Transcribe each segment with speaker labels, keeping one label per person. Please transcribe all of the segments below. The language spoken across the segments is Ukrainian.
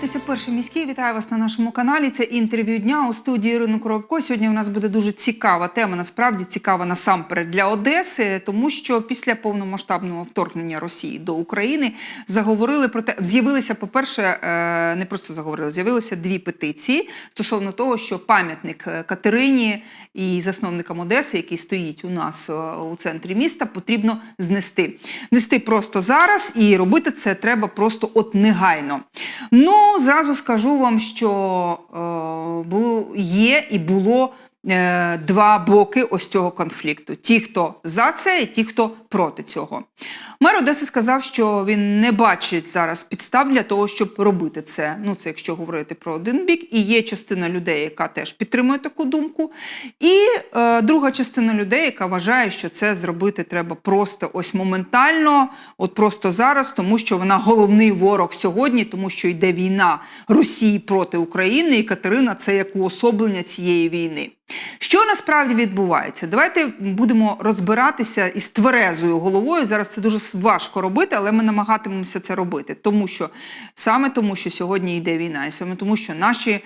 Speaker 1: дивитеся перший міський. Вітаю вас на нашому каналі. Це інтерв'ю дня у студії Ірини Коробко. Сьогодні у нас буде дуже цікава тема. Насправді цікава насамперед для Одеси, тому що після повномасштабного вторгнення Росії до України заговорили про те, з'явилися, по-перше, е, не просто заговорили, з'явилися дві петиції стосовно того, що пам'ятник е, Катерині і засновникам Одеси, який стоїть у нас е, у центрі міста, потрібно знести. Нести просто зараз і робити це треба просто от негайно. Ну, зразу скажу вам, що е, було, є і було два боки ось цього конфлікту: ті, хто за це, і ті, хто проти цього. Мер Одеси сказав, що він не бачить зараз підстав для того, щоб робити це. Ну, це якщо говорити про один бік, і є частина людей, яка теж підтримує таку думку. І е, друга частина людей, яка вважає, що це зробити треба просто ось моментально, от просто зараз, тому що вона головний ворог сьогодні, тому що йде війна Росії проти України, і Катерина це як уособлення цієї війни. Що насправді відбувається? Давайте будемо розбиратися із тверезою головою. Зараз це дуже важко робити, але ми намагатимемося це робити. Тому що саме тому, що сьогодні йде війна, і саме тому, що наші, е,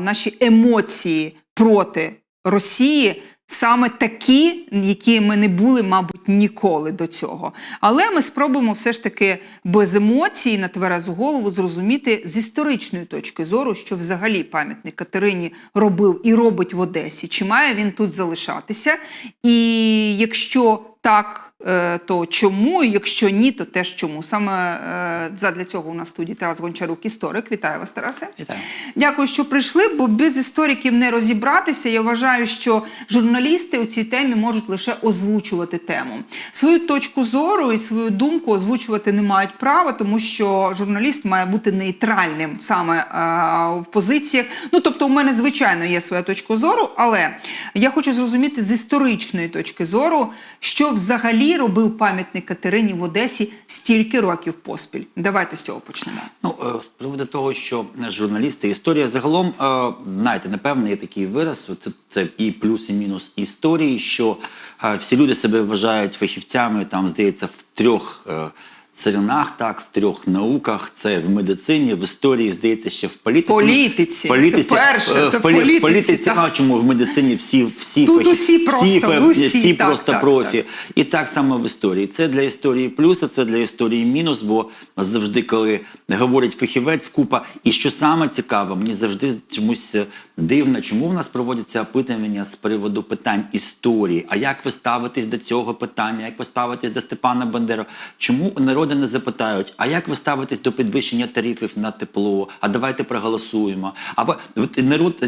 Speaker 1: наші емоції проти Росії. Саме такі, які ми не були, мабуть, ніколи до цього. Але ми спробуємо все ж таки без емоцій на тверезу голову зрозуміти з історичної точки зору, що взагалі пам'ятник Катерині робив і робить в Одесі. Чи має він тут залишатися? І якщо так, е, то чому? Якщо ні, то теж чому? Саме е, задля цього у нас в студії Тарас Гончарук, історик. Вітаю вас, Тарасе.
Speaker 2: Вітаю.
Speaker 1: Дякую, що прийшли, бо без істориків не розібратися. Я вважаю, що журналісти у цій темі можуть лише озвучувати тему. Свою точку зору і свою думку озвучувати не мають права, тому що журналіст має бути нейтральним саме е, в позиціях. Ну тобто, у мене звичайно є своя точка зору, але я хочу зрозуміти з історичної точки зору, що взагалі робив пам'ятник Катерині в Одесі стільки років поспіль. Давайте з цього почнемо.
Speaker 2: Ну, е, з приводу того, що е, журналісти, історія загалом, е, знаєте, напевно, є такий вираз, це, це і плюс, і мінус історії, що всі люди себе вважають фахівцями, там, здається, в трьох. Царинах, так, в трьох науках, це в медицині, в історії, здається, ще в політиці.
Speaker 1: Політиці.
Speaker 2: політиці
Speaker 1: Це перше,
Speaker 2: е,
Speaker 1: це
Speaker 2: в полі-
Speaker 1: політиці,
Speaker 2: в політиці,
Speaker 1: так.
Speaker 2: ну, а чому в медицині всі, всі,
Speaker 1: Тут
Speaker 2: фахі-
Speaker 1: усі просто,
Speaker 2: фе-
Speaker 1: усі,
Speaker 2: всі
Speaker 1: так,
Speaker 2: просто
Speaker 1: так,
Speaker 2: профі.
Speaker 1: так.
Speaker 2: І так само в історії. Це для історії плюс, а це для історії мінус, бо завжди, коли говорить фахівець, купа. І що саме цікаво, мені завжди чомусь е, дивно, чому в нас проводяться опитування з приводу питань історії. А як ви ставитесь до цього питання? Як ви ставитесь до Степана Бандера? Чому народи не запитають, а як ви ставитесь до підвищення тарифів на тепло? А давайте проголосуємо. Або народ,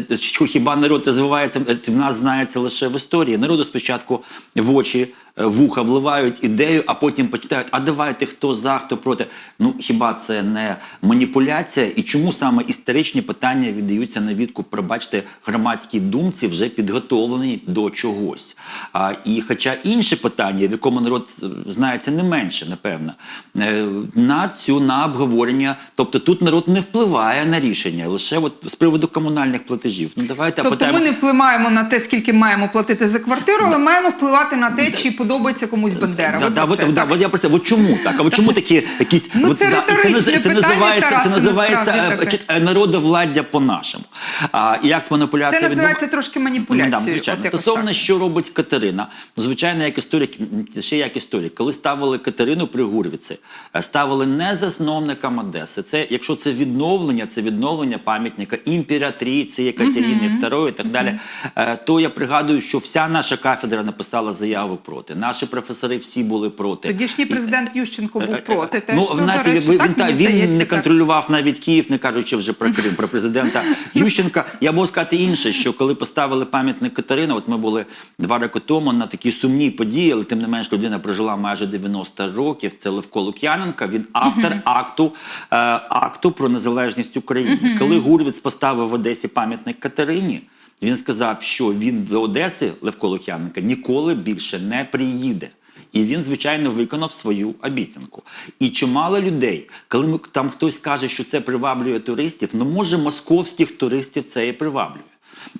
Speaker 2: хіба народ розвивається в нас знається лише в історії. Народу спочатку в очі. Е, Вуха вливають ідею, а потім почитають, а давайте хто за, хто проти. Ну хіба це не маніпуляція? І чому саме історичні питання віддаються на відкуп, пробачте, громадській думці вже підготовлені до чогось? А, і хоча інші питання, в якому народ е, знається не менше, напевно, е, на цю на обговорення, тобто тут народ не впливає на рішення, лише от з приводу комунальних платежів. Ну давайте
Speaker 1: Тобто
Speaker 2: питаємо.
Speaker 1: ми не впливаємо на те, скільки маємо платити за квартиру, але маємо впливати на те, чи подобається комусь.
Speaker 2: Да,
Speaker 1: Ви
Speaker 2: да,
Speaker 1: про це,
Speaker 2: да,
Speaker 1: так?
Speaker 2: от я про це. От чому так? А от чому такі якісь
Speaker 1: Ну,
Speaker 2: от,
Speaker 1: це
Speaker 2: да,
Speaker 1: риторичне
Speaker 2: це, це називається,
Speaker 1: Тарасе,
Speaker 2: це називається е, е, народовладдя по-нашому. А і як маніпуляція
Speaker 1: Це називається
Speaker 2: відбувається?
Speaker 1: трошки
Speaker 2: Ну, да, звичайно.
Speaker 1: от
Speaker 2: Стосовно,
Speaker 1: так.
Speaker 2: що робить Катерина, звичайно, як історик, ще як історик, коли ставили Катерину при Гурвіці, е, ставили не засновникам Одеси. Це, якщо це відновлення, це відновлення пам'ятника імператріці Екатерини II і так далі, е, то я пригадую, що вся наша кафедра написала заяву проти. Наші професори всі були проти.
Speaker 1: Тодішній президент Ющенко був проти. Теж,
Speaker 2: Ну,
Speaker 1: то,
Speaker 2: знаєте,
Speaker 1: до речі,
Speaker 2: він,
Speaker 1: так,
Speaker 2: він,
Speaker 1: мені
Speaker 2: він
Speaker 1: здається,
Speaker 2: не
Speaker 1: так.
Speaker 2: контролював навіть Київ, не кажучи вже про Крим, про президента Ющенка. Я можу сказати інше, що коли поставили пам'ятник Катерина, от ми були два роки тому на такій сумній події, але тим не менш людина прожила майже 90 років. Це Левко Лук'яненко. Він автор акту, е, акту про незалежність України. Коли Гурвіц поставив в Одесі пам'ятник Катерині. Він сказав, що він до Одеси Левко Лук'яненка ніколи більше не приїде. І він, звичайно, виконав свою обіцянку. І чимало людей, коли ми, там хтось каже, що це приваблює туристів, ну може московських туристів це і приваблює.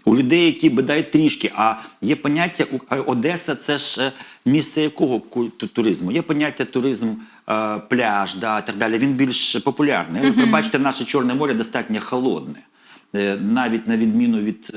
Speaker 2: у людей, які бодай трішки. А є поняття Одеса це ж місце якого туризму? Є поняття туризм. Пляж, да, так далі. Він більш популярний. Ви пробачте, наше Чорне море достатньо холодне. Е, Навіть на відміну від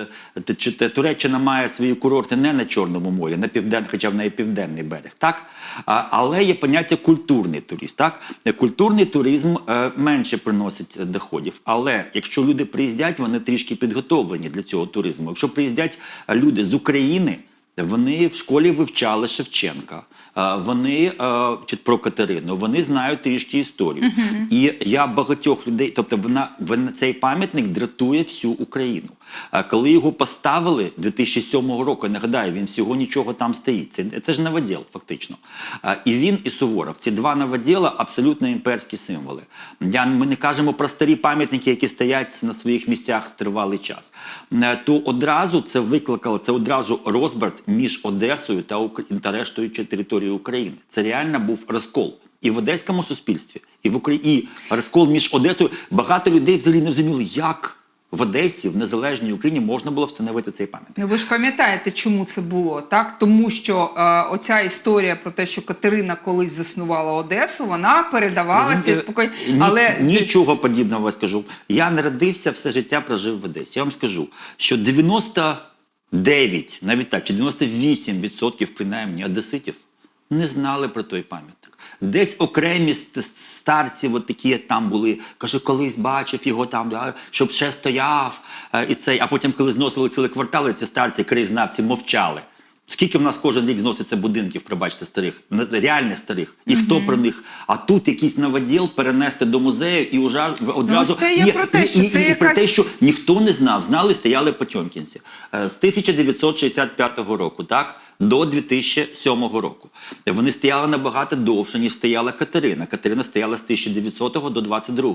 Speaker 2: е, Туреччина має свої курорти не на Чорному морі, на півден, хоча в неї південний берег, так? Але є поняття культурний турист. Так? Е, Культурний туризм менше приносить доходів. Але якщо люди приїздять, вони трішки підготовлені для цього туризму. Якщо приїздять люди з України, вони в школі вивчали Шевченка. Вони чи про Катерину, вони знають трішки історію. І я багатьох людей, тобто вона, вона цей пам'ятник дратує всю Україну. А коли його поставили 2007 року, я нагадаю, він всього нічого там стоїть. Це, це ж новоділ, фактично. А, і він, і Суворов. Ці два новоділа абсолютно імперські символи. Я, ми не кажемо про старі пам'ятники, які стоять на своїх місцях тривалий час. Е, То одразу це викликало це одразу розбрат між Одесою та, та рештою чи територією України. Це реально був розкол. І в одеському суспільстві, і в Україні і розкол між Одесою. Багато людей взагалі не розуміли, як в Одесі, в незалежній Україні можна було встановити цей пам'ятник.
Speaker 1: Ну, ви ж пам'ятаєте, чому це було, так? Тому що е, оця історія про те, що Катерина колись заснувала Одесу, вона передавалася спокійно. Але
Speaker 2: нічого подібного я скажу. Я народився, все життя прожив в Одесі. Я вам скажу, що 99, навіть так, чи 98% принаймні одеситів не знали про той пам'ятник. Десь окремі старці, от такі там були, каже, колись бачив його там, да, щоб ще стояв. е, І цей, а потім, коли зносили цілі квартали, ці старці, краєзнавці мовчали. Скільки в нас кожен рік зноситься будинків, пробачте, старих, реально старих, і хто про них? А тут якийсь новоділ перенести до музею і уже одразу
Speaker 1: Ну, це є про те, що
Speaker 2: і,
Speaker 1: це
Speaker 2: і, і про те, що ніхто не знав, знали, стояли потьомкінці. Е, З 1965 року, так, до 2007 року. Вони стояли набагато довше, ніж стояла Катерина. Катерина стояла з 1900 до 22.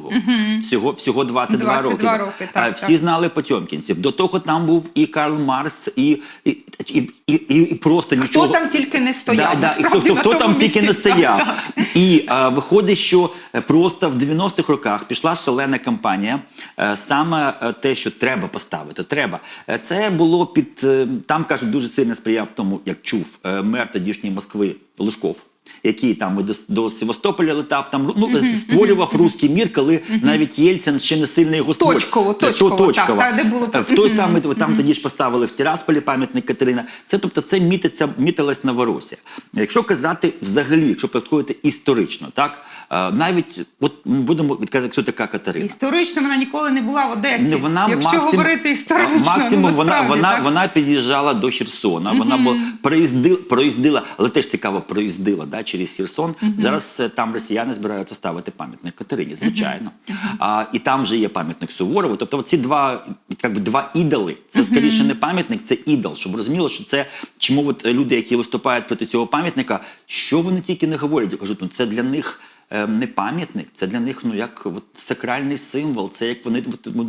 Speaker 2: Всього, всього 22,
Speaker 1: 22
Speaker 2: роки.
Speaker 1: роки, так,
Speaker 2: Е, Всі
Speaker 1: так.
Speaker 2: знали потьомкінців. До того там був і Карл Маркс, і, і, і, і, і, просто просто
Speaker 1: хто
Speaker 2: нічого.
Speaker 1: там тільки не стояв,
Speaker 2: Да, да, і Хто,
Speaker 1: хто,
Speaker 2: хто
Speaker 1: там
Speaker 2: там тільки не стояв. І е, виходить, що е, просто в 90-х роках пішла шалена кампанія. Е, саме е, те, що треба поставити. Треба. Е, це було під е, там кажуть, дуже сильно сприяв тому, як чув е, мер тодішньої Москви Лужков. Який там до, до Севастополя летав, там ну, створював руський мір, коли навіть Єльцин ще не сильно його створював.
Speaker 1: Точково, точково,
Speaker 2: точково,
Speaker 1: так, так, де було-
Speaker 2: В той самий там тоді ж поставили в Тирасполі пам'ятник Катерина. Це тобто це мітиться, мітилась Новоросія. Якщо казати взагалі, якщо підходити історично, так навіть от ми будемо відказати, така Катерина.
Speaker 1: Історично вона ніколи не була в Одесі.
Speaker 2: Ну, вона
Speaker 1: Якщо
Speaker 2: максимум,
Speaker 1: говорити історично,
Speaker 2: максимум
Speaker 1: ну,
Speaker 2: вона, вона,
Speaker 1: так?
Speaker 2: вона під'їжджала до Херсона. Вона була проїздила, проїздила, але теж цікаво, проїздила да, через Херсон. Зараз е, там росіяни збираються ставити пам'ятник Катерині, звичайно. А, і там вже є пам'ятник Суворову. Тобто, ці два, як би, два ідоли. Це скоріше не пам'ятник, це ідол. Щоб розуміло, що це чому от е, люди, які виступають проти цього пам'ятника, що вони тільки не говорять. Я кажу, ну це для них е, не пам'ятник, це для них ну як от, сакральний символ. Це як вони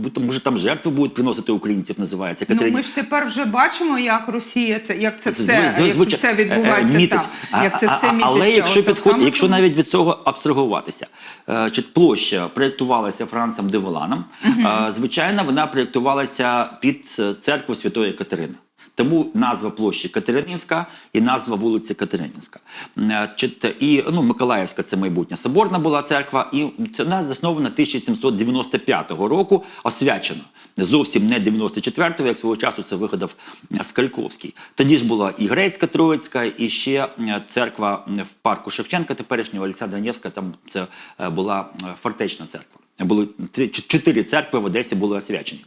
Speaker 2: от, може там жертви будуть приносити українців, називається
Speaker 1: Ну, ми ж тепер вже бачимо, як Росія це, як це все,
Speaker 2: зв-
Speaker 1: як це все
Speaker 2: е, е,
Speaker 1: відбувається
Speaker 2: мітить.
Speaker 1: там, як це все мітиться.
Speaker 2: Але якщо
Speaker 1: так
Speaker 2: якщо навіть від цього абстрагуватися, е, чи площа проєктувалася Францем Деволаном, е, звичайно, вона проєктувалася під церкву Святої Катерини. Тому назва площі Катерининська і назва вулиці Катерининська. Е, І ну, Миколаївська це майбутня соборна була церква, і вона заснована 1795 року, освячена. Зовсім не 94-го, як свого часу це вигадав Скальковський. Тоді ж була і Грецька Троїцька, і ще е, церква в парку Шевченка, теперішнього Олександра Невська, там це е, була фортечна церква. Були чотири церкви в Одесі були освячені.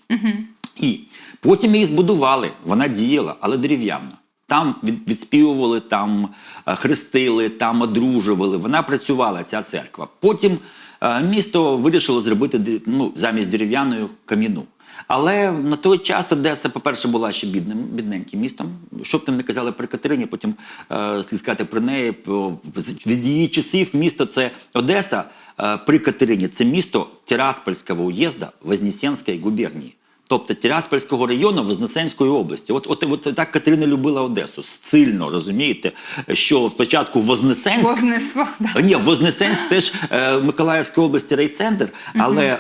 Speaker 2: І потім її збудували, вона діяла, але дерев'яна. Там відспівували, там е, хрестили, там одружували. Вона працювала, ця церква. Потім е, місто вирішило зробити ну, замість дерев'яної кам'яну. Але на той час Одеса, по-перше, була ще бідним, бідненьким містом. Що б там не казали про Катерині, потім е, слід сказати про неї. Від її часів місто це Одеса при Катерині. Це місто Тираспольського уїзда Вознесенської губернії. Тобто Тираспольського району Вознесенської області. От, от, от так Катерина любила Одесу. Сильно розумієте, що спочатку Вознесенськ,
Speaker 1: Вознесла. Да.
Speaker 2: ні, Вознесенськ теж е, Миколаївської області райцентр, але е,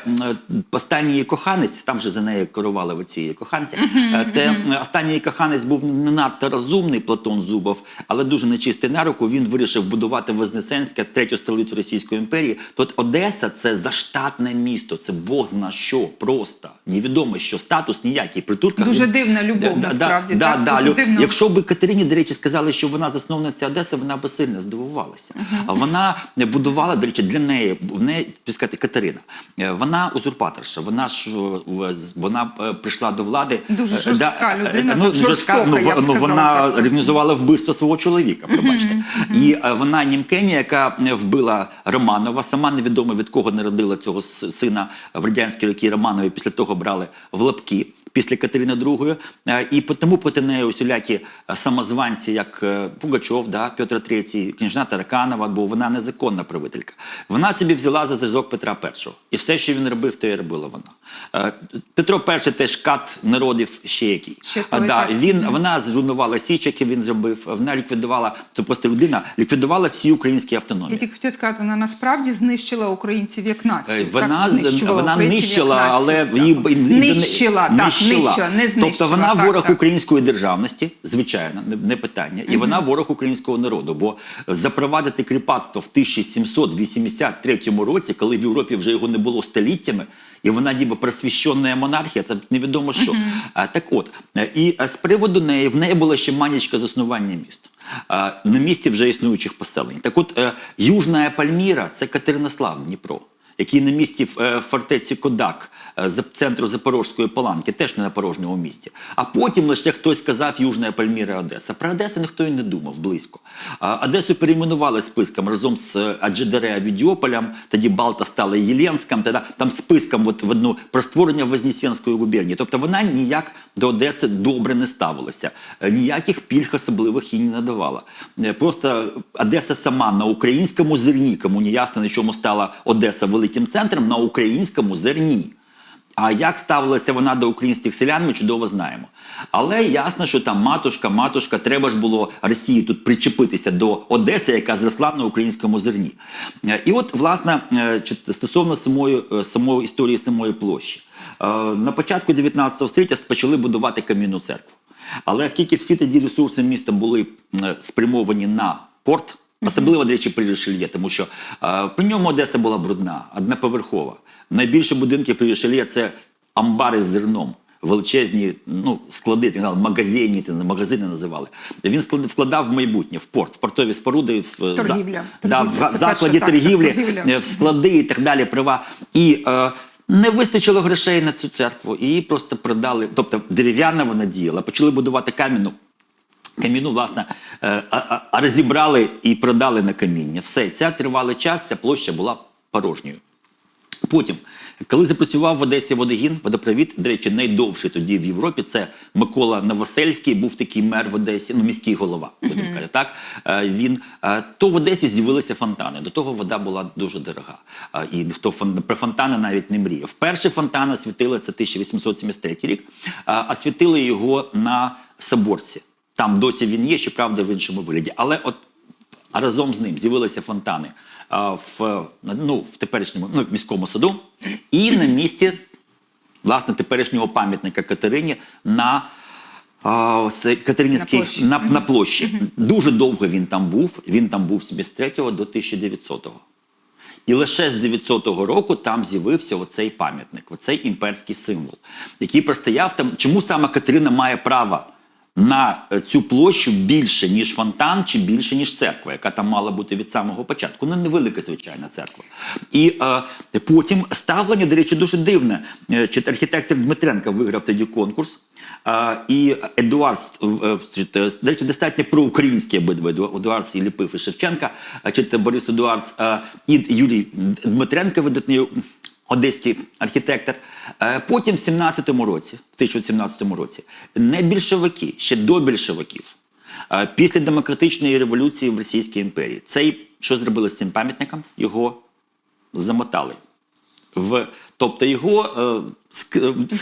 Speaker 2: останній її коханець, там же за нею керували оці її коханці. е, Те е, останній її коханець був не надто розумний Платон Зубов, але дуже нечистий на руку. Він вирішив будувати Вознесенське, третю столицю Російської імперії. Тут Одеса це заштатне місто, це Бог зна що просто невідомо, що статус ніякий. При турках
Speaker 1: Дуже дивна любов,
Speaker 2: Да, да,
Speaker 1: насправді,
Speaker 2: Да,
Speaker 1: так?
Speaker 2: да,
Speaker 1: Дуже
Speaker 2: лю-
Speaker 1: дивно.
Speaker 2: Якщо би Катерині, до речі, сказали, що вона засновниця Одеси, вона би сильно здивувалася. А Вона будувала, до речі, для неї, в неї сказати, Катерина. е, Вона узурпаторша. Вона ж е, вона е, прийшла до влади.
Speaker 1: Дуже жорстка
Speaker 2: е,
Speaker 1: людина,
Speaker 2: ну,
Speaker 1: жорстока,
Speaker 2: ну,
Speaker 1: я б сказала
Speaker 2: вона
Speaker 1: так.
Speaker 2: організувала вбивство свого чоловіка, пробачте. І е, вона Німкені, яка вбила Романова, сама невідомо від кого народила цього сина в радянські роки Романові, після того брали в лапки. Після Катерини II, Е, і тому проти неї усілякі е, самозванці, як е, Пугачов, да, Петр III, княжна Тараканова, бо вона незаконна правителька. Вона собі взяла за зразок Петра І. І все, що він робив, те й робила вона. Петро І теж кат народів ще який.
Speaker 1: Ще той,
Speaker 2: да, він, вона зруйнувала Січ, який він зробив, вона ліквідувала, це просто людина, ліквідувала всі українські автономії.
Speaker 1: Я тільки хотіла сказати, вона насправді знищила українців як націю.
Speaker 2: Вона,
Speaker 1: так, знищувала
Speaker 2: вона
Speaker 1: українців
Speaker 2: нищила,
Speaker 1: як націю,
Speaker 2: але
Speaker 1: так.
Speaker 2: її і- і-
Speaker 1: нищила, так, нищила, не знищила.
Speaker 2: Тобто вона
Speaker 1: так,
Speaker 2: ворог
Speaker 1: так.
Speaker 2: української державності, звичайно, не, питання, і вона ворог українського народу. Бо запровадити кріпацтво в 1783 році, коли в Європі вже його не було століттями. І вона ніби просвіщена монархія, це невідомо що. А, так от, е, і е, з приводу неї, в неї була ще манічка заснування міст. А, на місці вже існуючих поселень. Так от, е, Южна Пальміра це Катеринослав, Дніпро який на місці е, фортеці Кодак е, з центру Запорозької Паланки, теж не на порожньому місці. А потім лише хтось сказав Южна Пальміра Одеса. Про Одесу ніхто і не думав близько. Одесу перейменували списком разом з е, Аджидере тоді Балта стала Єленськом, тоді там списком от в одну про створення Вознесенської губернії. Тобто вона ніяк до Одеси добре не ставилася, ніяких пільг особливих їй не надавала. Просто Одеса сама на українському зерні, кому не ясно, на чому стала Одеса великим центром, на українському зерні. А як ставилася вона до українських селян, ми чудово знаємо. Але ясно, що там матушка, матушка, треба ж було Росії тут причепитися до Одеси, яка зросла на українському зерні. Е, І от, власне, е, стосовно самої, е, самої історії самої площі. На початку 19 століття почали будувати камінну церкву. Але оскільки всі тоді ресурси міста були спрямовані на порт, особливо, до речі, при Рішельє, тому що е, при ньому Одеса була брудна, одноповерхова. Найбільші будинки при Рішельє – це амбари з зерном. Величезні ну, склади, ти магазині, магазини називали. Він вкладав в майбутнє, в порт, в портові споруди, в, е,
Speaker 1: Торгівля.
Speaker 2: да, в закладі
Speaker 1: перше, так,
Speaker 2: торгівлі,
Speaker 1: торгівля.
Speaker 2: е, в склади і так далі, права. І е, не вистачило грошей на цю церкву, і її просто продали. Тобто дерев'яна вона діяла, почали будувати кам'яну. Каміну, власне, е, розібрали і продали на каміння. Все, ця тривалий час, ця площа була порожньою. Потім, коли запрацював в Одесі водогін, водопровід, до речі, найдовший тоді в Європі, це Микола Новосельський, був такий мер в Одесі, ну міський голова, будемо казати, так. Е, Він е, то в Одесі з'явилися фонтани. До того вода була дуже дорога. І ніхто про фонтани навіть не мріяв. Перші фонтани світили це 1873 рік, е, а світили його на Соборці. Там досі він є, щоправда, в іншому вигляді. Але от разом з ним з'явилися фонтани а, в, ну, в теперішньому ну, в міському саду і на місці власне теперішнього пам'ятника Катерині на а, ось Катеринівській
Speaker 1: На площі.
Speaker 2: на, на площі. Дуже довго він там був. Він там був з 73 до 1900-го. І лише з 900 року там з'явився оцей пам'ятник, оцей імперський символ, який простояв там. Чому саме Катерина має право на е, цю площу більше, ніж фонтан, чи більше, ніж церква, яка там мала бути від самого початку? Ну, невелика, звичайна церква. І е, потім ставлення, до речі, дуже дивне. Е, Чи архітектор Дмитренко виграв тоді конкурс. А, і Едуард, е, до речі, достатньо проукраїнські обидва Еду- Едуард і Ліпив і Шевченка, чи Борис Едуард а, і Юрій Дмитренко, видатний одеський архітектор. Е, Потім в 17-му році, в 1917 році, не більшовики, ще до більшовиків, е, після демократичної революції в Російській імперії, цей що зробили з цим пам'ятником? Його замотали В, тобто його е, ск- е,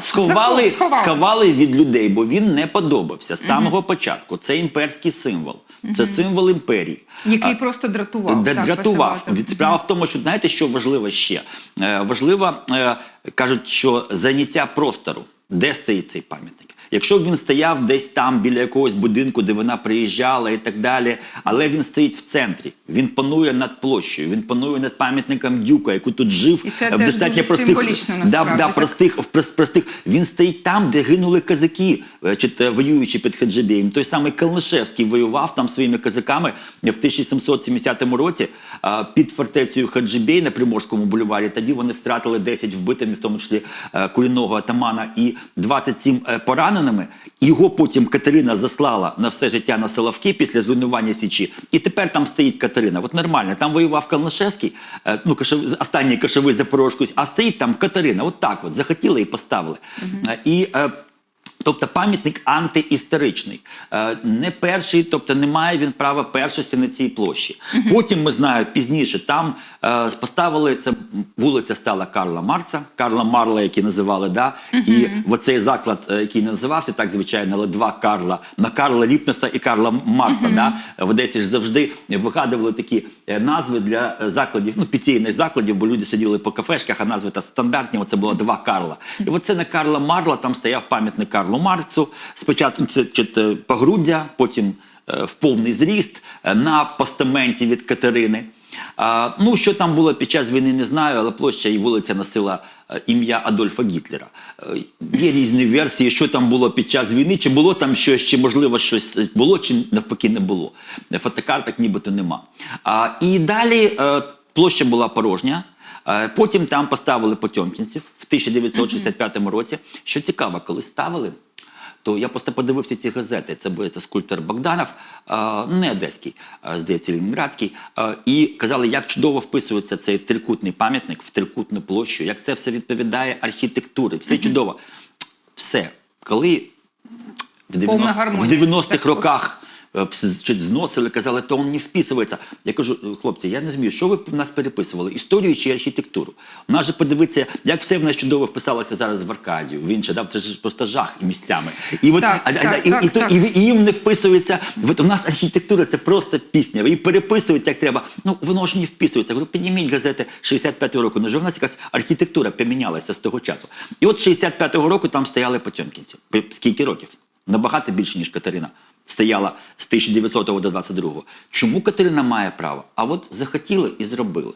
Speaker 2: сховали,
Speaker 1: сховали.
Speaker 2: сховали від людей, бо він не подобався з самого початку. Це імперський символ, це символ імперії.
Speaker 1: Який
Speaker 2: А,
Speaker 1: просто дратував.
Speaker 2: де
Speaker 1: так,
Speaker 2: дратував. Від- Справа в тому, що знаєте, що важливо ще? Е, важливо, е, кажуть, що заняття простору, де стоїть цей пам'ятник. Якщо б він стояв десь там біля якогось будинку, де вона приїжджала і так далі, але він стоїть в центрі, він панує над площею, він панує над пам'ятником Дюка, який тут жив
Speaker 1: І це
Speaker 2: е, в
Speaker 1: теж
Speaker 2: достатньо
Speaker 1: дуже
Speaker 2: простих,
Speaker 1: символічно, насправді,
Speaker 2: да,
Speaker 1: так?
Speaker 2: простих, в простих. Він стоїть там, де гинули козаки, е, чи воюючи під Хаджибєєм. Той самий Калнишевський воював там своїми козаками в 1770 році під фортецею Хаджибєй на Приморському бульварі. Тоді вони втратили 10 вбитими, в тому числі е, корінного атамана, і 27 е, пораненими. Його потім Катерина заслала на все життя на Соловки після зруйнування Січі. І тепер там стоїть Катерина. От нормально, там воював Калнишевський, е, ну, кашев, останній кашовий Запорожкусь, а стоїть там Катерина. От так от, захотіли і поставили. Угу. І е, Тобто пам'ятник антиісторичний. Е, Не перший, тобто не має він права першості на цій площі. Потім ми знаємо пізніше, там е, поставили це вулиця стала Карла Марца, Карла Марла, який називали, да? і в оцей заклад, е, який не називався так звичайно, але два Карла на Карла Ліпнеса і Карла Марса. Да? В Одесі ж завжди вигадували такі назви для закладів, ну підсійних закладів, бо люди сиділи по кафешках, а назви та стандартні. Оце було два Карла. І оце на Карла Марла там стояв пам'ятник Карлу Марцу. Спочатку це погруддя, потім е, в повний зріст е, на постаменті від Катерини. Ну, що там було під час війни, не знаю, але площа і вулиця носила е, ім'я Адольфа Гітлера. Є різні версії, що там було під час війни, чи було там щось, чи можливо щось було, чи навпаки не було. Фотокарток нібито нема. І далі площа була порожня. Е, Потім там поставили потьомкінців в 1965 році. Що цікаво, коли ставили, то я просто подивився ці газети. Це був це скульптор Богданов, не одеський, здається, Лінінградський. А, І казали, як чудово вписується цей трикутний пам'ятник в трикутну площу, як це все відповідає архітектурі. Все чудово. Все. Коли в
Speaker 1: Повна
Speaker 2: 90
Speaker 1: гармонія.
Speaker 2: в 90-х
Speaker 1: Так.
Speaker 2: роках е, чи зносили, казали, то він не вписується. Я кажу, «Е, хлопці, я не змію, що ви в нас переписували? Історію чи архітектуру? У нас же подивиться, як все в нас чудово вписалося зараз в Аркадію, в інше, да? це ж просто жах місцями. І от
Speaker 1: Так,
Speaker 2: а-
Speaker 1: так,
Speaker 2: і,
Speaker 1: так,
Speaker 2: і,
Speaker 1: так.
Speaker 2: і, і їм не вписується. От у нас архітектура це просто пісня. І переписують як треба. Ну воно ж не вписується. Я говорю, підніміть газети 65-го року. Ну вже в нас якась архітектура помінялася з того часу. І от 65-го року там стояли потьомкінці. Скільки років? Набагато більше, ніж Катерина. Стояла з 1900 до 22-го. Чому Катерина має право? А от захотіли і зробили.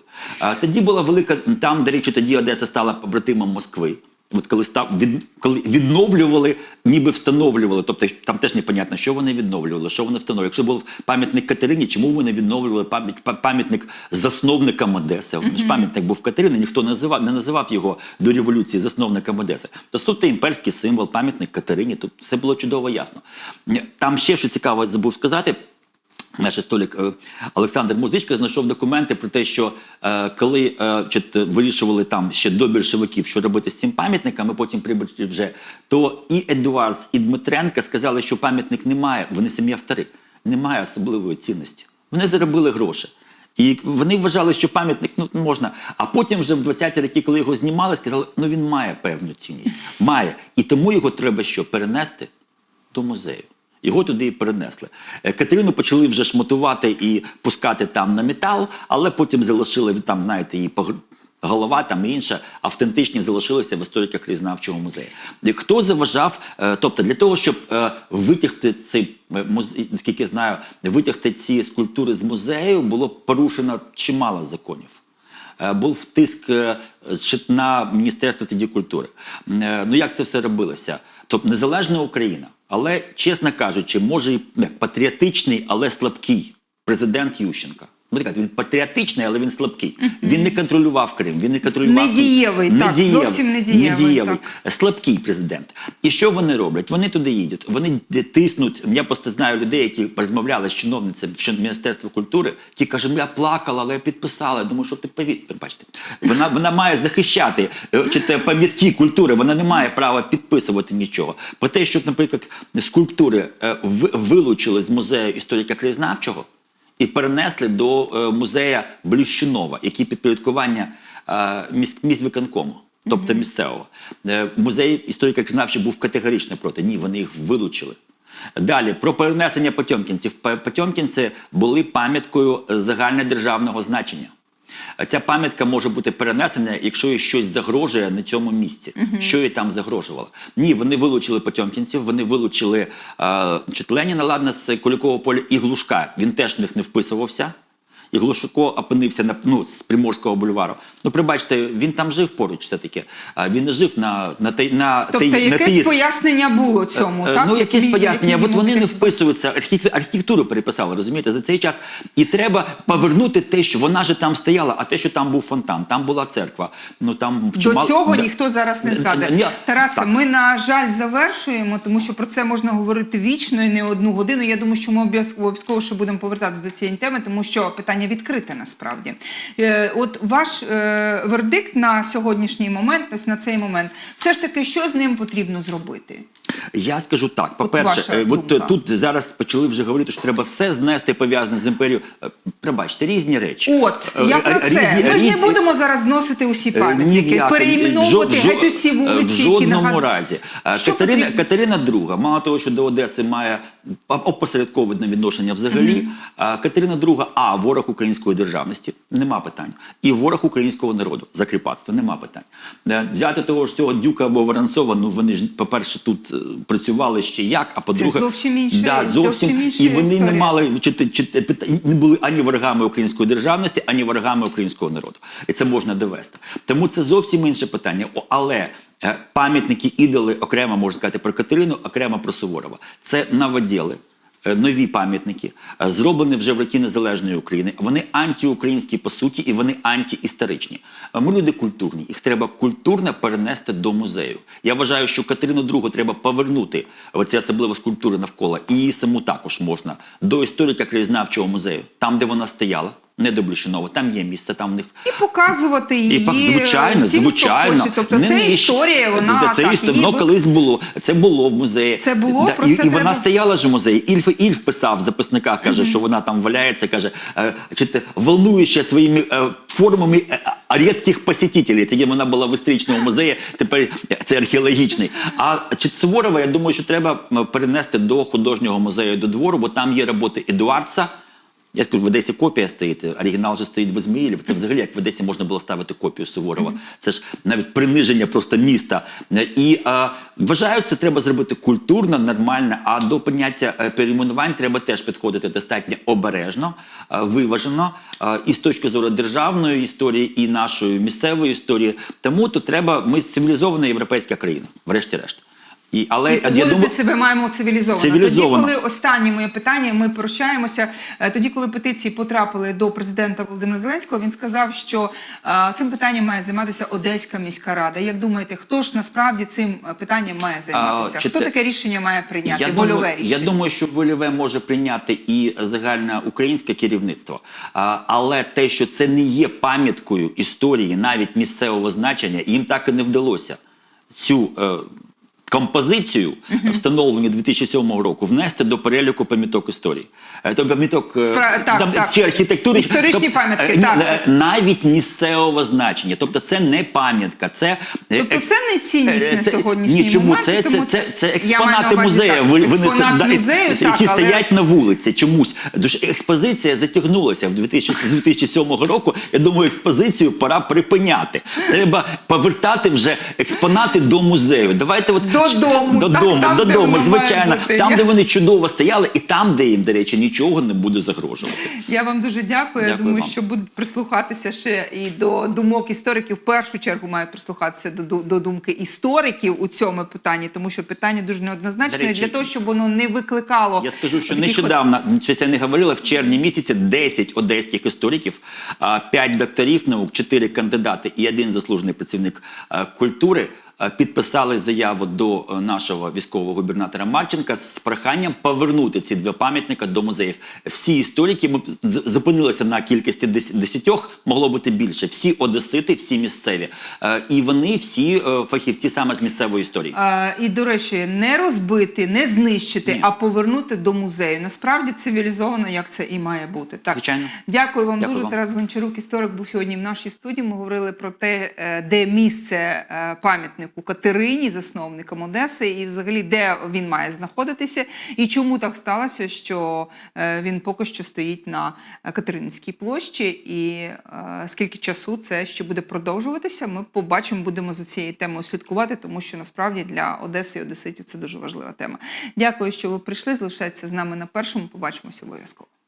Speaker 2: Тоді була велика, там, до речі, тоді Одеса стала побратимом Москви. От коли став від коли відновлювали, ніби встановлювали. Тобто там теж непонятно, що вони відновлювали, що вони встановлювали. Якщо був пам'ятник Катерині, чому вони відновлювали пам'ять па- пам'ятник засновникам Одеси? Mm ж пам'ятник був Катерини, ніхто не називав, не називав його до революції засновником Одеси. То суто імперський символ, пам'ятник Катерині. Тут все було чудово ясно. Там ще що цікаво забув сказати. Наш історик е, Олександр Музичко знайшов документи про те, що е, коли е, чи вирішували там ще до більшовиків, що робити з цим пам'ятником, а потім прибули вже, то і Едуардс, і Дмитренко сказали, що пам'ятник не має, вони самі автори, не має особливої цінності. Вони заробили гроші. І вони вважали, що пам'ятник ну, можна. А потім вже в 20-ті роки, коли його знімали, сказали, ну він має певну цінність. Має. І тому його треба що? Перенести до музею. Його туди і перенесли. Е, Катерину почали вже шмотувати і пускати там на метал, але потім залишили там, знаєте, її голова там і інше, автентичні залишилися в істориках краєзнавчого музею. І Хто заважав, е, тобто для того, щоб е, витягти цей музей, наскільки знаю, витягти ці скульптури з музею, було порушено чимало законів. Був тиск на Міністерство тоді культури. Ну як це все робилося? Тобто незалежна Україна, але, чесно кажучи, може і патріотичний, але слабкий президент Ющенка. Казати, Він патріотичний, але він слабкий. Він не контролював Крим, він не контролював
Speaker 1: Недієвий, так, зовсім недієвий, так.
Speaker 2: слабкий президент. І що вони роблять? Вони туди їдуть, вони тиснуть. Я просто знаю людей, які розмовляли з чиновницями Міністерства культури, які кажуть, «Ну, я плакала, але я підписала. Я думаю, що ти повід... бачите. Вона, вона має захищати е, чи те пам'ятки культури, вона не має права підписувати нічого. Про те, щоб, наприклад, скульптури е, вилучили з музею історика краєзнавчого. І перенесли до е, музея Блющунова, який підпорядкування е, місь, міськвиконкому. Тобто місцевого. Е, Музей історика знавши був категорично проти. Ні, вони їх вилучили. Далі про перенесення Потьомкінців. Потьомкінці були пам'яткою загальнодержавного значення. Ця пам'ятка може бути перенесена, якщо їй щось загрожує на цьому місці. Що їй там загрожувало? Ні, вони вилучили Потьомкінців, вони вилучили е, Леніна, ладно, з Кулікового поля і Глушка. Він теж в них не вписувався. І Глушко опинився на ну, з Приморського бульвару. Ну, прибачте, він там жив поруч все-таки. Він не жив на, на, тей- на,
Speaker 1: Тобто
Speaker 2: на
Speaker 1: якесь
Speaker 2: тиї-
Speaker 1: пояснення було цьому,
Speaker 2: Е,
Speaker 1: так?
Speaker 2: Ну,
Speaker 1: Як
Speaker 2: якесь пояснення. От вони не вписуються, архітек- архітектуру переписали, розумієте, за цей час. І треба повернути те, що вона же там стояла, а те, що там був фонтан, там була церква. Ну там
Speaker 1: До
Speaker 2: чимало-
Speaker 1: цього
Speaker 2: Да.
Speaker 1: ніхто зараз не згадує. Тарасе,
Speaker 2: так.
Speaker 1: ми на жаль завершуємо, тому що про це можна говорити вічно і не одну годину. Я думаю, що ми обов'язково ще будемо повертатися до цієї теми, тому що питання відкрите насправді. Е, От ваш е, вердикт на сьогоднішній момент, ось на цей момент, все ж таки, що з ним потрібно зробити?
Speaker 2: Я скажу так: по-перше, е, от е, тут зараз почали вже говорити, що треба все знести пов'язане з імперією. Пробачте, різні речі.
Speaker 1: От я про це.
Speaker 2: різні-
Speaker 1: Ми ж не будемо зараз зносити усі пам'ятники, переіменовувати
Speaker 2: жо-
Speaker 1: геть усі вулиці,
Speaker 2: В
Speaker 1: які
Speaker 2: жодному
Speaker 1: нагадують.
Speaker 2: разі.
Speaker 1: Що
Speaker 2: Катерина,
Speaker 1: потрібно?
Speaker 2: Катерина II, мало того, що до Одеси має опосередковане відношення взагалі. а Катерина II, а ворог української державності, нема питань. І ворог українського народу, закріпацтва, нема питань. Е, Взяти того ж цього Дюка або Воронцова, ну вони ж, по-перше, тут е, працювали ще як, а по-друге,
Speaker 1: зовсім інше-
Speaker 2: да, зовсім,
Speaker 1: зовсім інша
Speaker 2: і вони не мали чи, чи, не були ані ворогами української державності, ані ворогами українського народу. І це можна довести. Тому це зовсім інше питання. Але е, пам'ятники ідоли окремо можна сказати про Катерину, окремо про Суворова. Це новоділи. Е, Нові пам'ятники е, зроблені вже в роки незалежної України. Вони антиукраїнські по суті, і вони антиісторичні. Е, Ми люди культурні. Їх треба культурно перенести до музею. Я вважаю, що Катерину II треба повернути оці особливо скульптури навколо, і її саму також можна до історика краєзнавчого музею, там, де вона стояла, не до Блющинова, там є місце, там в них
Speaker 1: І показувати її
Speaker 2: і звичайно,
Speaker 1: всім, хто
Speaker 2: звичайно.
Speaker 1: хоче. Тобто
Speaker 2: Не-
Speaker 1: це історія, вона
Speaker 2: це, це
Speaker 1: так,
Speaker 2: історія,
Speaker 1: її
Speaker 2: колись було. Це було в музеї.
Speaker 1: Це було, про
Speaker 2: і,
Speaker 1: це
Speaker 2: і вона стояла ж в музеї. Ільф Ільф писав в записниках, каже, що вона там валяється, каже, е, чи те, волнуючи своїми е, формами е, рідких посетителів. Це вона була в історичному музеї, тепер це археологічний. А чи Суворова, я думаю, що треба перенести до художнього музею до двору, бо там є роботи Едуардса. Я скажу, в Одесі копія стоїть, оригінал же стоїть в Ізмаїлі. Це взагалі як в Одесі можна було ставити копію Суворова. Це ж навіть приниження просто міста. І е, вважаю, це треба зробити культурно, нормально. А до поняття е, перейменувань треба теж підходити достатньо обережно, е, виважено. е, і з точки зору державної історії, і нашої місцевої історії. Тому то треба, ми цивілізована європейська країна, врешті-решт. І, але
Speaker 1: І
Speaker 2: я думаю,
Speaker 1: себе маємо цивілізовано.
Speaker 2: Цивілізовано.
Speaker 1: Тоді, коли останнє моє питання, ми прощаємося. Е, Тоді, коли петиції потрапили до президента Володимира Зеленського, він сказав, що е, цим питанням має займатися Одеська міська рада. Як думаєте, хто ж насправді цим е, питанням має займатися?
Speaker 2: чи
Speaker 1: хто таке рішення має прийняти?
Speaker 2: Я
Speaker 1: Вольове
Speaker 2: думаю,
Speaker 1: рішення.
Speaker 2: я думаю, що вольове може прийняти і загальне українське керівництво. А, але те, що це не є пам'яткою історії, навіть місцевого значення, їм так і не вдалося цю. Е, Композицію, встановлену 2007 року, внести до переліку пам'яток історії. Тобто пам'яток е,
Speaker 1: Спра-
Speaker 2: там,
Speaker 1: так.
Speaker 2: чи архітектури.
Speaker 1: Історичні пам'ятки,
Speaker 2: е,
Speaker 1: так.
Speaker 2: Навіть місцевого значення. Тобто це не пам'ятка, це...
Speaker 1: Тобто це не цінність на сьогоднішній
Speaker 2: ні, чому?
Speaker 1: момент,
Speaker 2: Це,
Speaker 1: тому
Speaker 2: це, експонати музею,
Speaker 1: так,
Speaker 2: ви-
Speaker 1: експонат
Speaker 2: винесені,
Speaker 1: музею,
Speaker 2: які
Speaker 1: так, але-
Speaker 2: стоять на вулиці чомусь. Експозиція затягнулася в 2000, з 2007 року. Я думаю, експозицію пора припиняти. Треба повертати вже експонати до музею. Давайте от
Speaker 1: Додому, так,
Speaker 2: додому,
Speaker 1: там,
Speaker 2: додому, звичайно,
Speaker 1: бути.
Speaker 2: там, де вони чудово стояли, і там, де їм, до речі, нічого не буде загрожувати.
Speaker 1: Я вам дуже дякую. Я думаю,
Speaker 2: вам.
Speaker 1: що будуть прислухатися ще і до думок істориків. В першу чергу маю прислухатися до, до, думки істориків у цьому питанні, тому що питання дуже неоднозначне.
Speaker 2: Речі,
Speaker 1: для того, щоб воно не викликало
Speaker 2: Я скажу, що нещодавно що це не говорили в червні місяці 10 одеських істориків, 5 докторів наук, 4 кандидати і один заслужений працівник культури підписали заяву до е, нашого військового губернатора Марченка з проханням повернути ці два пам'ятника до музеїв. Всі історики ми зупинилися на кількості дес- десятьох, могло бути більше. Всі одесити, всі місцеві. Е, І вони всі е, фахівці саме з місцевої історії.
Speaker 1: А, і, до речі, не розбити, не знищити,
Speaker 2: Ні.
Speaker 1: а повернути до музею. Насправді цивілізовано, як це і має бути. Так.
Speaker 2: Звичайно.
Speaker 1: Дякую вам
Speaker 2: Дякую
Speaker 1: дуже.
Speaker 2: вам.
Speaker 1: Тарас Гончарук, історик, був сьогодні в нашій студії. Ми говорили про те, е, де місце е, пам'ятнику Катерині, засновникам Одеси, і взагалі де він має знаходитися, і чому так сталося, що е, він поки що стоїть на Катерининській площі, і е, скільки часу це ще буде продовжуватися. Ми побачимо, будемо за цією темою слідкувати, тому що насправді для Одеси і Одеситів це дуже важлива тема. Дякую, що ви прийшли. Залишайтеся з нами на першому. Побачимося обов'язково.